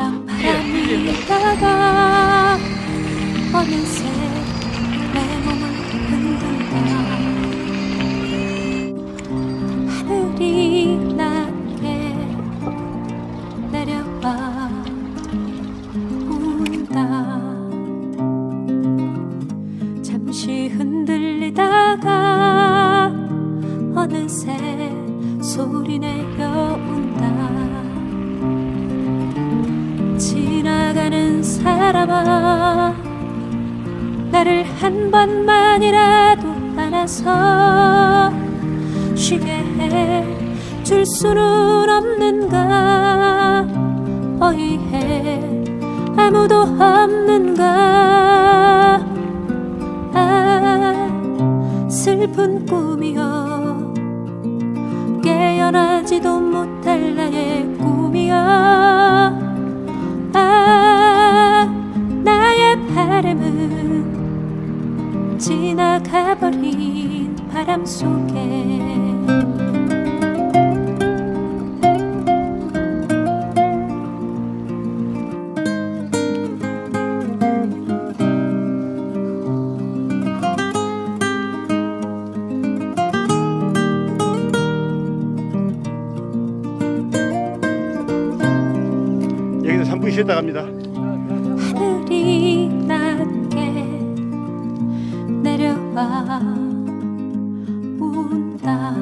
말랑 예, 예. 바람이 다가 어느새 내 몸을 흔든다. 하늘이 낮게 내려와 운다. 잠시 흔들리다가 어느새 소리 내려 운 살아봐 나를 한 번만이라도 안아서 쉬게 해 줄 수는 없는가? 어이해 아무도 없는가? 아 슬픈 꿈이여 깨어나지도 못할 나의 지나가버린 바람 속에 여기서 3분 쉬었다 갑니다. 내려와 온다.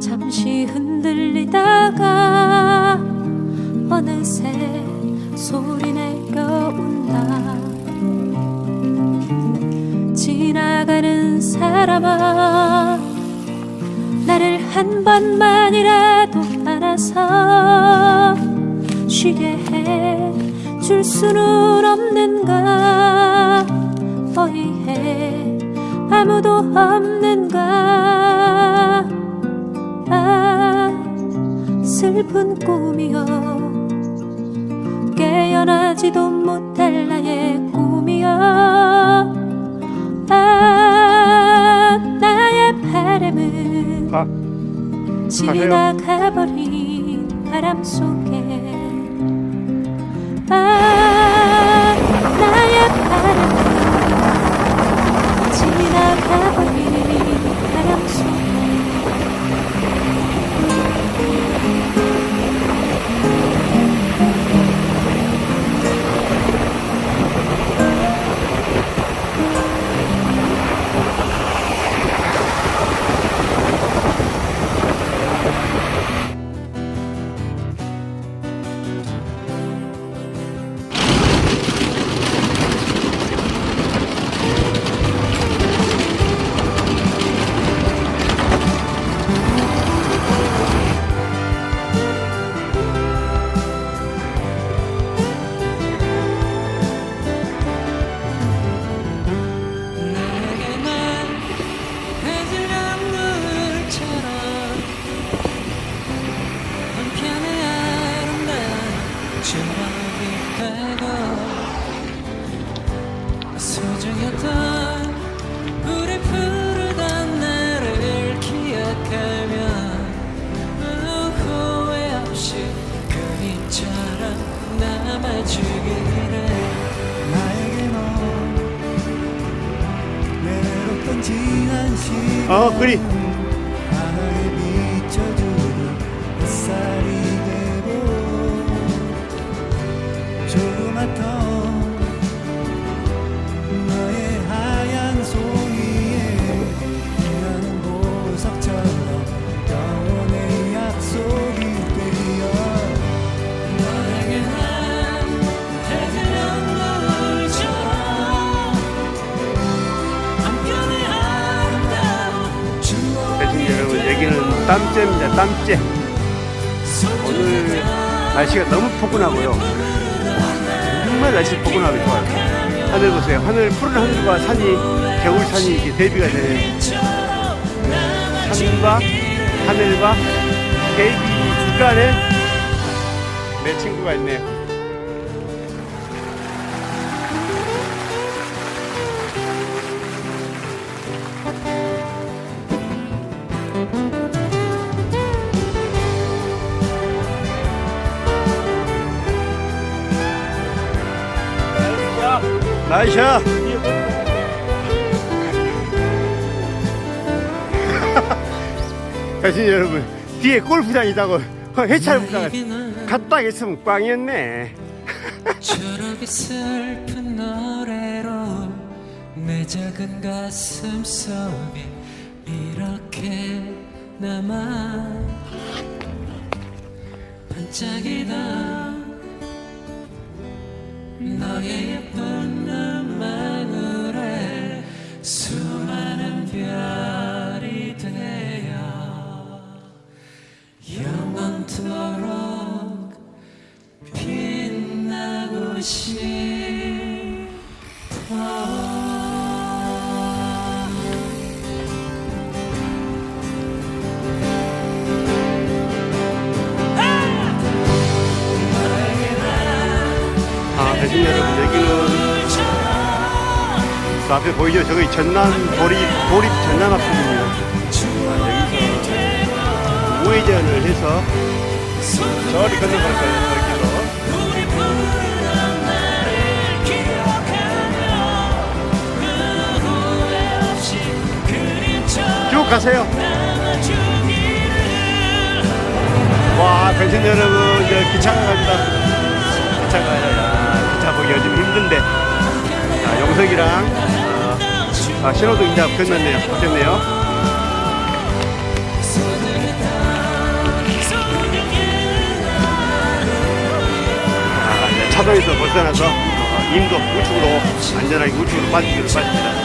잠시 흔들리다가 어느새 소리 내려 온다. 지나가는 사람아 나를 한 번만이라도 안아서 쉬게 해 줄 수는 없는가 아무도 없는가? 아 슬픈 꿈이여. 깨어나지도 못할 나의 꿈이여. 아 나의 바람은 가. 지나가버린 바람 속에 시 땀째입니다. 땀째. 오늘 날씨가 너무 포근하고요. 정말 날씨 포근하고 좋아요. 하늘 보세요. 하늘 푸른 하늘과 산이 겨울산이 이렇게 대비가 되는 산과 하늘과 대비 중간에 내 친구가 있네요. 나이샤. 여신 여러분 뒤에 골프장이다고 해찰 부장 갔다 했으면 꽝이었네. 초록이 슬픈 노래로 내 작은 가슴 속에 이렇게 남아 반짝이던 너의 예쁜 아, 대신 여러분 여기는 그 앞에 보이죠? 저기 전남 보립 보립 전남 학교입니다. 아, 여기서 우회전을 해서 저리 건너갈 거예요. 쭉 가세요. 와, pension 여러분, 이제 기차가 갑니다. 기차가. 야, 기차 보기 요즘 힘든데. 자, 용석이랑, 어, 아, 신호등 이제 건넜네요. 바뀌었네요. 아, 차도에서 벗어나서 어, 임도 우측으로, 안전하게 우측으로 빠지기를 빠집니다.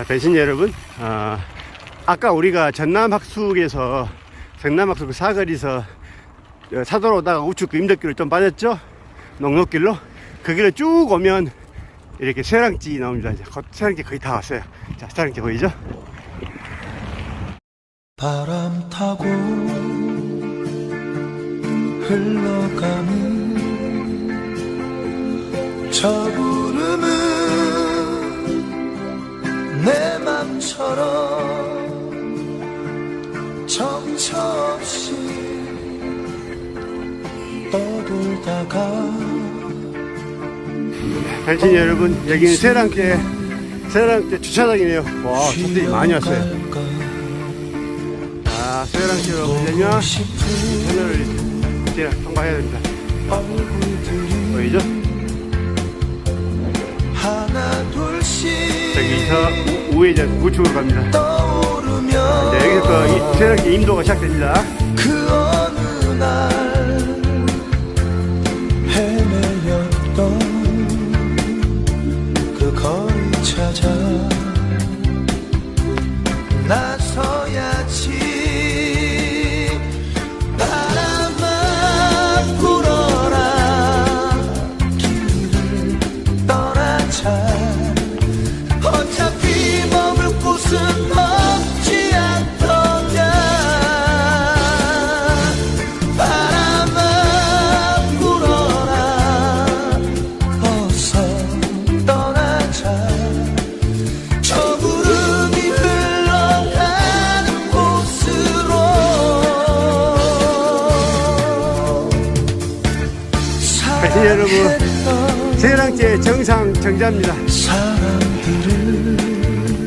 자, 배신 여러분, 아, 아까 우리가 전남학숙에서 성남학숙 그 사거리에서 어, 사도로 오다가 우측 그 임덕길을 좀 빠졌죠? 농록길로. 그 길을 쭉 오면 이렇게 세랑지 나옵니다. 이제 곧 세랑지 거의 다 왔어요. 자, 세랑지 보이죠? 바람 타고 흘러가는 저 구름은 맘처럼 정처 없이 떠돌다가 배신 여러분, 여기는 세랑제, 세랑제 주차장이네요. 와, 사람들이 많이 왔어요. 아, 세랑제로 가려면 터널을 이제 통과해야 됩니다. 보이죠? 우- 우회전 우측으로 갑니다. 네, 여기서 이 세랑제 임도가 시작됩니다. 그 어느 날그 찾아 나서 3단계 정상 정자입니다.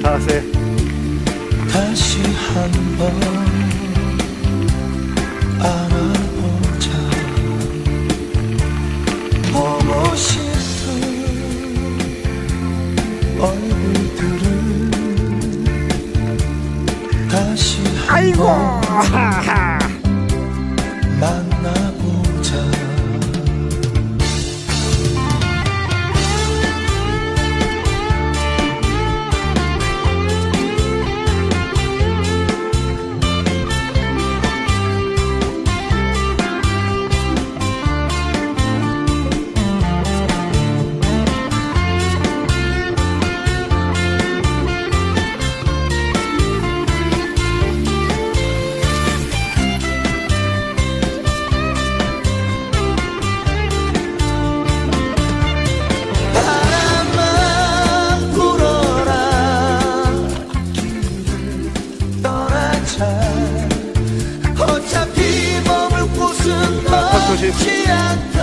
다 같이. 다시 한번 알아보자. 보고 싶은 얼굴들을 다시 아이고. 만나보자. Cheers.